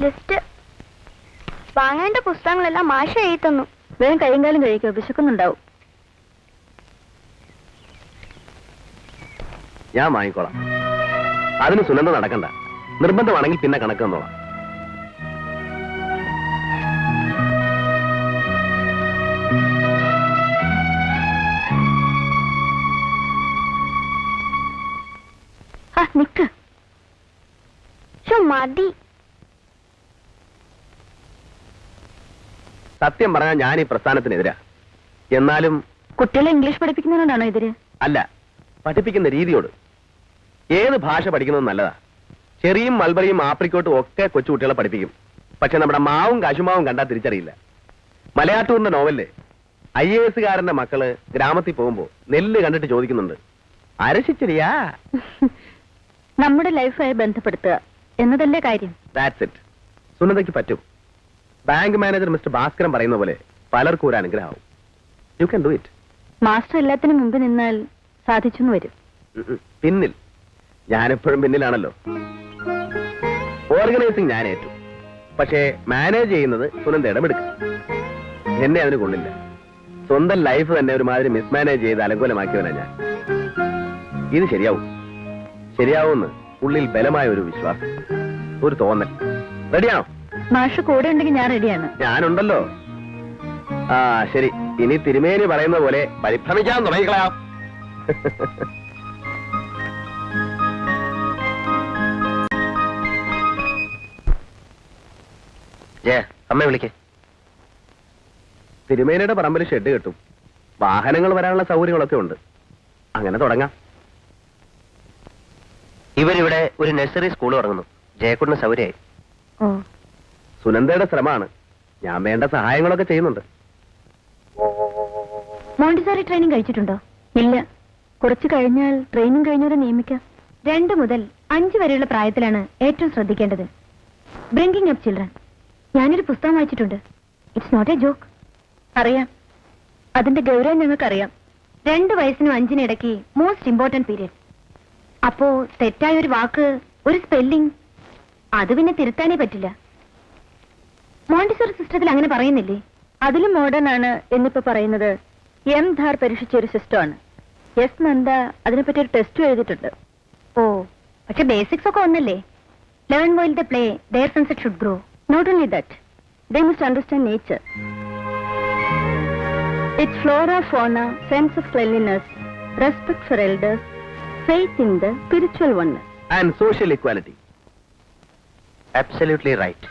List വാങ്ങേണ്ട പുസ്തകങ്ങളെല്ലാം മാഷ എഴുതി തന്നു. വേഗം കൈയും കാലം കഴിക്കുക വിശക്കുന്നുണ്ടാവും ഞാൻ വാങ്ങിക്കോളാം. അതിന് സുനന്ദ നടക്കണ്ട. നിർബന്ധമാണെങ്കിൽ പിന്നെ കണക്ക് തന്നോളാം. നിക്ക്. മതി. സത്യം പറഞ്ഞാൽ ഞാൻ ഈ പ്രസ്ഥാനത്തിനെതിരാ. എന്നാലും കുട്ടികളെ ഇംഗ്ലീഷ് പഠിപ്പിക്കുന്നതിനോടാണോ എതിര്? അല്ല പഠിപ്പിക്കുന്ന രീതിയോട്. ഏത് ഭാഷ പഠിക്കുന്നത് നല്ലതാ. ചെറിയും മൽബറിയും ആപ്രിക്കോട്ടും ഒക്കെ കൊച്ചുകുട്ടികളെ പഠിപ്പിക്കും. പക്ഷെ നമ്മുടെ മാവും കാശുമാവും കണ്ടാൽ തിരിച്ചറിയില്ല. മലയാറ്റൂറിന്റെ നോവലിൽ ഐ എ എസുകാരന്റെ മക്കൾ ഗ്രാമത്തിൽ പോകുമ്പോ നെല്ല് കണ്ടിട്ട് ചോദിക്കുന്നുണ്ട്. അരശിച്ചിരിയാ. നമ്മുടെ ലൈഫായി ബന്ധപ്പെടുത്തുക എന്നതല്ലേ കാര്യം? ദാറ്റ്സ് ഇറ്റ് സുനന്ദയ്ക്ക് പറ്റും. ബാങ്ക് മാനേജർ മിസ്റ്റർ ഭാസ്കരൻ പറയുന്ന പോലെ പലർക്കും ഒരു അനുഗ്രഹമാവും. You can do it master എല്ലാത്തിനും മുമ്പ് നിന്നാൽ സാധിച്ചു വരും. പിന്നിൽ. ഞാനെപ്പോഴും പിന്നിലാണല്ലോ. ഓർഗനൈസിങ് ഞാൻ ഏറ്റു. പക്ഷേ മാനേജ് ചെയ്യുന്നത് സുനന്ദ ഇടപെടുക്കും എന്നെ അതിന് കൊള്ളില്ല. സ്വന്തം ലൈഫ് തന്നെ ഒരുമാതിരി മിസ്മാനേജ് ചെയ്ത് അലങ്കോലമാക്കിയവനാ ഞാൻ. ഇത് ശരിയാവും. ശരിയാവുമെന്ന് ഉള്ളിൽ ബലമായ ഒരു വിശ്വാസം ഒരു തോന്നൽ. റെഡിയാണോ മാഷ് കൂടെ ഉണ്ടെങ്കിൽ ഞാൻ റെഡിയാണ്. ഞാനുണ്ടല്ലോ. ആ ശരി. ഇനി തിരുമേനി പറയുന്ന പോലെ പരിഭ്രമിക്കാൻ തുടങ്ങിക്കളയാം അമ്മ വിളിക്കേ. തിരുമേനിയുടെ പറമ്പിൽ ഷെഡ് കെട്ടും. വാഹനങ്ങൾ വരാനുള്ള സൗകര്യങ്ങളൊക്കെ ഉണ്ട്. അങ്ങനെ തുടങ്ങാം. ഇവരിവിടെ ഒരു നഴ്സറി സ്കൂൾ തുടങ്ങുന്നു. ജയക്കുടിന് സൗകര്യമായി. ഓ സുനന്ദയുടെ ശ്രമമാണ്. ഞാൻ വേണ്ട സഹായങ്ങളൊക്കെ ചെയ്യുന്നുണ്ട്. മോണ്ടിസോറി ട്രെയിനിങ് കഴിച്ചിട്ടുണ്ടോ? ഇല്ല. കുറച്ച് കഴിഞ്ഞാൽ ട്രെയിനിങ് കഴിഞ്ഞവരെ നിയമിക്കാം. രണ്ട് മുതൽ അഞ്ച് വരെയുള്ള പ്രായത്തിലാണ് ഏറ്റവും ശ്രദ്ധിക്കേണ്ടത്. ബ്രിങ്കിങ് അപ്പ് ചിൽഡ്രൻ ഞാനൊരു പുസ്തകം വായിച്ചിട്ടുണ്ട്. ഇറ്റ്സ് നോട്ട് എ ജോക്ക് അറിയാം. അതിന്റെ ഗൗരവം ഞങ്ങൾക്കറിയാം. രണ്ട് വയസ്സിനും അഞ്ചിനും ഇടയ്ക്ക് മോസ്റ്റ് ഇമ്പോർട്ടന്റ് പീരിയഡ് അപ്പോ തെറ്റായ ഒരു വാക്ക് ഒരു സ്പെല്ലിംഗ് അത് പിന്നെ തിരുത്താനേ പറ്റില്ല. മോണ്ടിസോറി സിസ്റ്റത്തിൽ അങ്ങനെ പറയുന്നില്ലേ? അതിലും മോഡേൺ ആണ് എന്നിപ്പോ പറയുന്നത്. എം ധാർ പരീക്ഷിച്ച ഒരു സിസ്റ്റമാണ്. എസ് നന്ദ അതിനെപ്പറ്റി ഒരു ടെസ്റ്റ് എഴുതിയിട്ടുണ്ട്. ഓ പക്ഷെ ബേസിക്സ് ഒക്കെ ഒന്നല്ലേ? Learn while the play their sunset should grow not only that they must understand nature its flora fauna sense of cleanliness respect for elders faith in the spiritual one and social equality absolutely right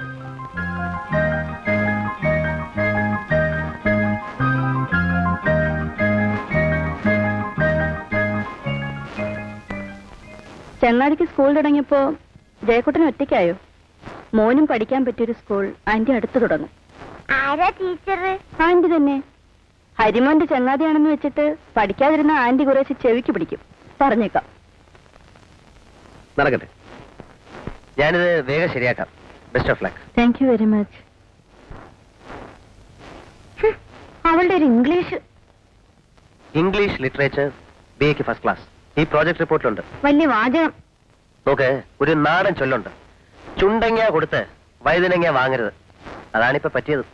ചങ്ങാതിക്ക് school തുടങ്ങിയപ്പോ ജയക്കുട്ടൻ ഒറ്റയ്ക്കായോ? മോനും പഠിക്കാൻ പറ്റിയൊരു school anti അടുത്ത് തുടങ്ങും. ആരാ teacher anti തന്നെ. ഹരിമോന്റെ ചങ്ങാതിയാണെന്ന് വെച്ചിട്ട് പഠിക്കാതിരുന്ന anti കുറേശ്ശെ ചെവിക്ക് പിടിക്കും. പറഞ്ഞേക്കാം. നടക്കട്ടെ. ഞാനിത് വേഗം ശരിയാക്കാം. Best of luck thank you very much അവളുടെ ഒരു ഇംഗ്ലീഷ് ഇംഗ്ലീഷ് ലിറ്ററേച്ചർ ബി എക്ക് ഫസ്റ്റ് ക്ലാസ് ഈ പ്രോജക്ട് റിപ്പോർട്ടിലുണ്ട്. വലിയ വാചകം. നോക്ക് ഒരു നാടൻ ചൊല്ലുണ്ട്. ചുണ്ടങ്ങ കൊടുത്ത് വഴുതനങ്ങ വാങ്ങരുത്. അതാണിപ്പോ പറ്റിയത്.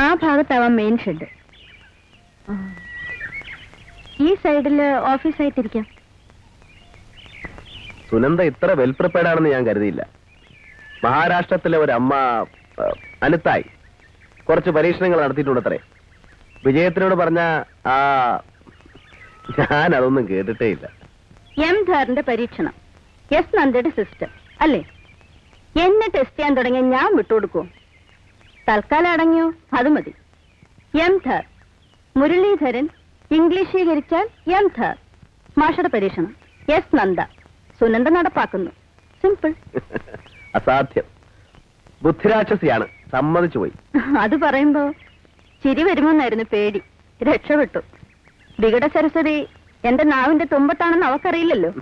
ആ ഭാഗത്താവാം മെയിൻ ഷെഡ് ഈ സൈഡിൽ ഓഫീസായിട്ടിരിക്കാം സുനന്ദ ഇത്ര വെൽ പ്രിപ്പയർഡ് ആണെന്ന് ഞാൻ കരുതിയില്ല. മഹാരാഷ്ട്രത്തിലെ ഒരു അമ്മ അനുത്തായി കുറച്ച് പരീക്ഷണങ്ങൾ നടത്തിയിട്ടുണ്ടത്രേ. വിജയത്തിനോട് പറഞ്ഞ ആ ഞാൻ അതൊന്നും കേട്ടിട്ടേ ഇല്ല എം ധാറിന്റെ പരീക്ഷണം. എസ് നന്ദയുടെ സിസ്റ്റർ അല്ലേ? എന്നെ ടെസ്റ്റ് ചെയ്യാൻ തുടങ്ങിയ ഞാൻ വിട്ടുകൊടുക്കുമോ തൽക്കാലം അടങ്ങിയോ? അത് മതി. എം ധാർ. മുരളീധരൻ ഇംഗ്ലീഷീകരിച്ചാൽ എം ധാർ. മാഷയുടെ പരീക്ഷണം. എസ് നന്ദ. സുനന്ദ നടപ്പാക്കുന്നു. സിമ്പിൾ അസാധ്യം. ബുദ്ധിരാക്ഷസിയാണ്. സമ്മതിച്ചു പോയി. അത് പറയുമ്പോ ചിരി വരുമെന്നായിരുന്നു പേടി. രക്ഷപ്പെട്ടു. വികട സരസ്വതി എന്റെ നാവിന്റെ തുമ്പത്താണെന്ന് അവക്കറിയില്ലല്ലോ.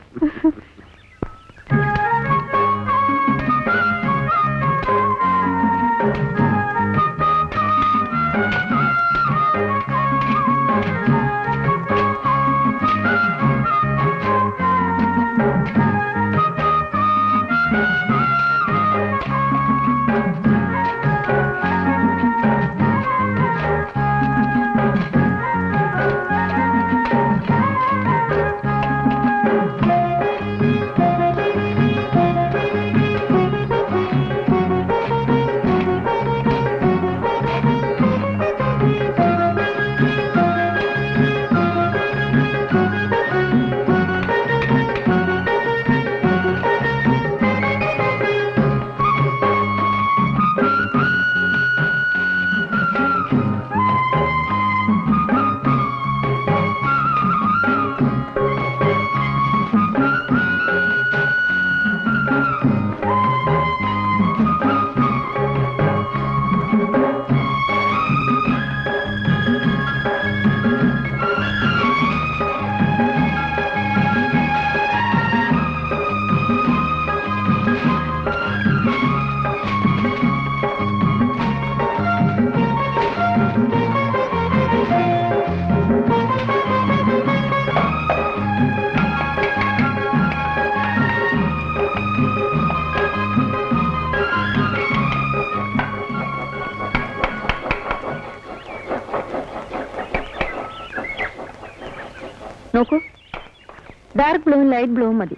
ഡാർക്ക് ബ്ലൂവും ലൈറ്റ് ബ്ലൂവും മതി.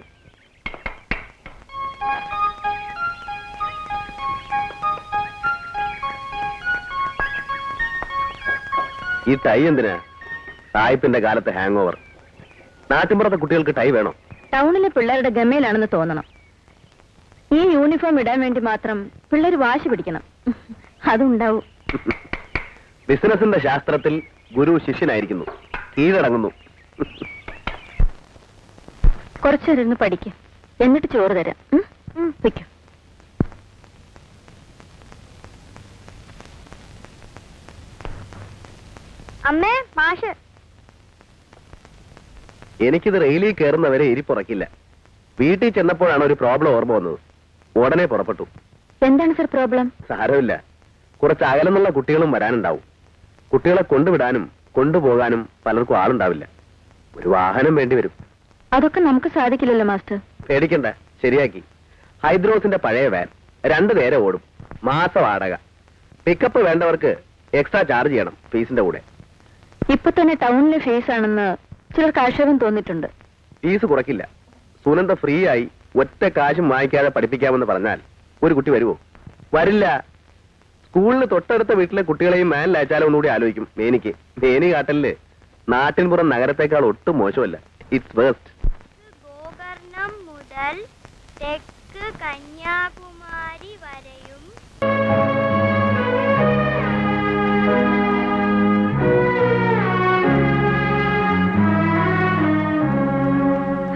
ഈ ടൈ എന്തിനാ? സായിപ്പിന്റെ കാലത്ത് ഹാങ് ഓവർ നാട്ടിൻപുറത്തെ കുട്ടികൾക്ക് ടൈ വേണോ? ടൗണിലെ പിള്ളേരുടെ ഗമയിലാണെന്ന് തോന്നണം. ഈ യൂണിഫോം ഇടാൻ വേണ്ടി മാത്രം പിള്ളേർ വാശി പിടിക്കണം. അതുണ്ടാവും. ബിസിനസിന്റെ ശാസ്ത്രത്തിൽ ഗുരു ശിഷ്യനായിരിക്കുന്നു. കീഴടങ്ങുന്നു. കുറച്ചേരിന്ന് പഠിക്കും. എന്നിട്ട് ചോറ് തരാം. വയ്ക്കും അമ്മേ മാഷ്. എനിക്കിത് റെയിലിൽ കയറുന്നവരെ ഇരിപ്പുറക്കില്ല. വീട്ടിൽ ചെന്നപ്പോഴാണ് ഒരു പ്രോബ്ലം ഓർമ്മ വന്നത്. ഉടനെ പുറപ്പെട്ടു. എന്താണ് സർ പ്രോബ്ലം? സാരമില്ല. കുറച്ച് അകലെന്നുള്ള കുട്ടികളും വരാനുണ്ടാവും. കുട്ടികളെ കൊണ്ടുവിടാനും കൊണ്ടുപോകാനും പലർക്കും ആളുണ്ടാവില്ല. ഒരു വാഹനം വേണ്ടി വരും. അതൊക്കെ നമുക്ക് സാധിക്കില്ലല്ലോ മാസ്റ്റർ. പേടിക്കണ്ട. ശരിയാക്കി. ഹൈദ്രോസിന്റെ പഴയ വാൻ രണ്ടു നേരം ഓടും. മാസ വാടക. പിക്കപ്പ് വേണ്ടവർക്ക് എക്സ്ട്രാ ചാർജ് ചെയ്യണം ഫീസിന്റെ കൂടെ. ഇപ്പൊ തന്നെ ടൗണിലെ ഫീസ് ആണെന്ന് ചിലർക്ക് ആക്ഷേപം തോന്നിട്ടുണ്ട് ഫീസ് കുറക്കില്ല സുനന്ദ ഫ്രീ ആയി ഒറ്റ കാശും വാങ്ങിക്കാതെ പഠിപ്പിക്കാമെന്ന് പറഞ്ഞാൽ ഒരു കുട്ടി വരുമോ വരില്ല. സ്കൂളിന് തൊട്ടടുത്ത വീട്ടിലെ കുട്ടികളെയും മാനിൽ അയച്ചാലോ ഒന്നുകൂടി ആലോചിക്കും. മേനിക്ക്. മേനി കാട്ടലിൽ നാട്ടിൻപുറം നഗരത്തെക്കാൾ ഒട്ടും മോശമല്ല. ഇറ്റ്സ് വേസ്റ്റ് ഗോകർണം മുതൽ തെക്ക് കന്യാകുമാരി വരെയും.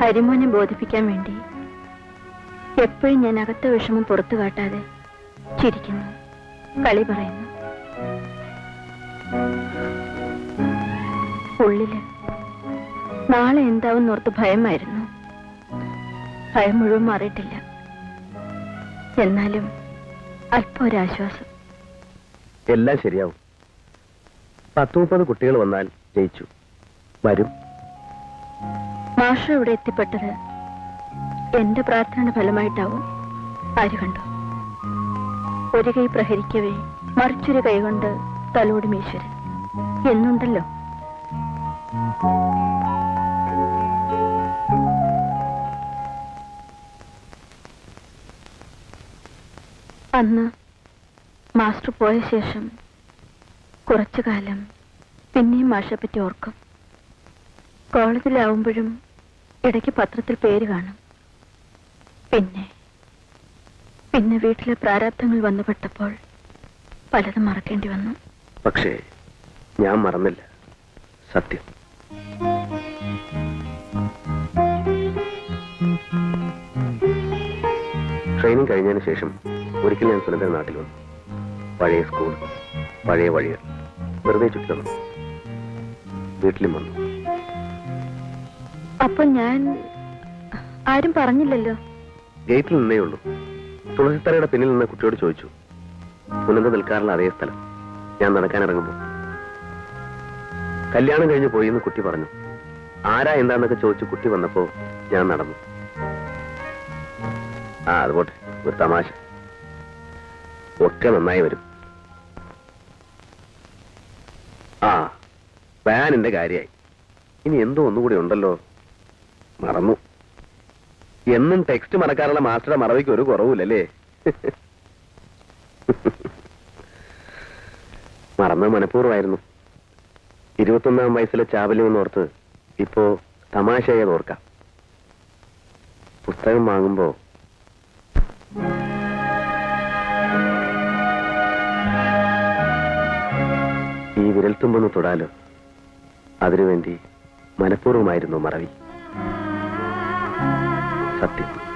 ഹരിമോനെ ബോധിപ്പിക്കാൻ വേണ്ടി എപ്പോഴും ഞാൻ അകത്ത വിഷമം പുറത്തു കാട്ടാതെ ചിരിക്കുന്നു കളി പറയുന്നു. ഉള്ളിൽ നാളെ എന്താവും ഓർത്ത് ഭയമായിരുന്നു. ഭയം മുഴുവൻ മാറിയിട്ടില്ല. എന്നാലും അല്പം ഒരാശ്വാസം. എല്ലാം ശരിയാവും. പത്ത് മുപ്പത് കുട്ടികൾ വന്നാൽ ജയിച്ചു. വരും. മാഷ് ഇവിടെ എത്തിപ്പെട്ടത് എന്റെ പ്രാർത്ഥനയുടെ ഫലമായിട്ടാവും. ആര് കണ്ടു? ഒരു കൈ പ്രഹരിക്കവേ മറിച്ചൊരു കൈ കൊണ്ട് തലോടി മീശ്വരൻ എന്നുണ്ടല്ലോ. അന്ന് മാസ്റ്റർ പോയ ശേഷം കുറച്ചു കാലം പിന്നെയും മാഷെ ഓർക്കും. കോളേജിലാവുമ്പോഴും ഇടയ്ക്ക് പത്രത്തിൽ പേര് കാണും. പിന്നെ പിന്നെ വീട്ടിലെ പ്രാരാബ്ദങ്ങൾ വന്നുപെട്ടപ്പോൾ പലതും മറക്കേണ്ടി വന്നു. പക്ഷേ ഞാൻ മറന്നില്ല. സത്യം. ട്രെയിനിങ് കഴിഞ്ഞതിന് ശേഷം ഒരിക്കൽ ഞാൻ സുനന്ദ നാട്ടിൽ വന്നു പഴയ സ്കൂൾ പഴയ വഴികൾ വെറുതെ ചുറ്റി തന്നു വീട്ടിലും വന്നു. അപ്പൊ ഞാൻ ആരും പറഞ്ഞില്ലല്ലോ? ഗേറ്റിൽ നിന്നേ ഉള്ളൂ. തുളസിത്തറയുടെ പിന്നിൽ നിന്ന് കുട്ടിയോട് ചോദിച്ചു സുനന്ദ നിൽക്കാറുള്ള അതേ സ്ഥലം ഞാൻ നടക്കാൻ ഇറങ്ങുമ്പോൾ? കല്യാണം കഴിഞ്ഞ് പോയി എന്ന് കുട്ടി പറഞ്ഞു. ആരാ എന്താന്നൊക്കെ ചോദിച്ചു കുട്ടി വന്നപ്പോ ഞാൻ നടന്നു. ആ അതുപോട്ടെ ഒരു തമാശ. ഒക്കെ നന്നായി വരും. ആ വാനിന്റെ കാര്യായി. ഇനി എന്തോ ഒന്നുകൂടി ഉണ്ടല്ലോ. മറന്നു. എന്നും ടെക്സ്റ്റ് മറക്കാറുള്ള മാസ്റ്ററുടെ മറവിക്ക് ഒരു കുറവുമില്ലല്ലേ? മറന്ന മനഃപൂർവമായിരുന്നു. ഇരുപത്തൊന്നാം വയസ്സിലെ ചാവല്യം എന്നോർത്ത് ഇപ്പോ തമാശയെ ഓർക്കാം. പുസ്തകം വാങ്ങുമ്പോ വിരൽത്തുമ്പൊന്ന് തൊടാലോ. അതിനുവേണ്ടി മനഃപൂർവമായിരുന്നു മറവി. സത്യം.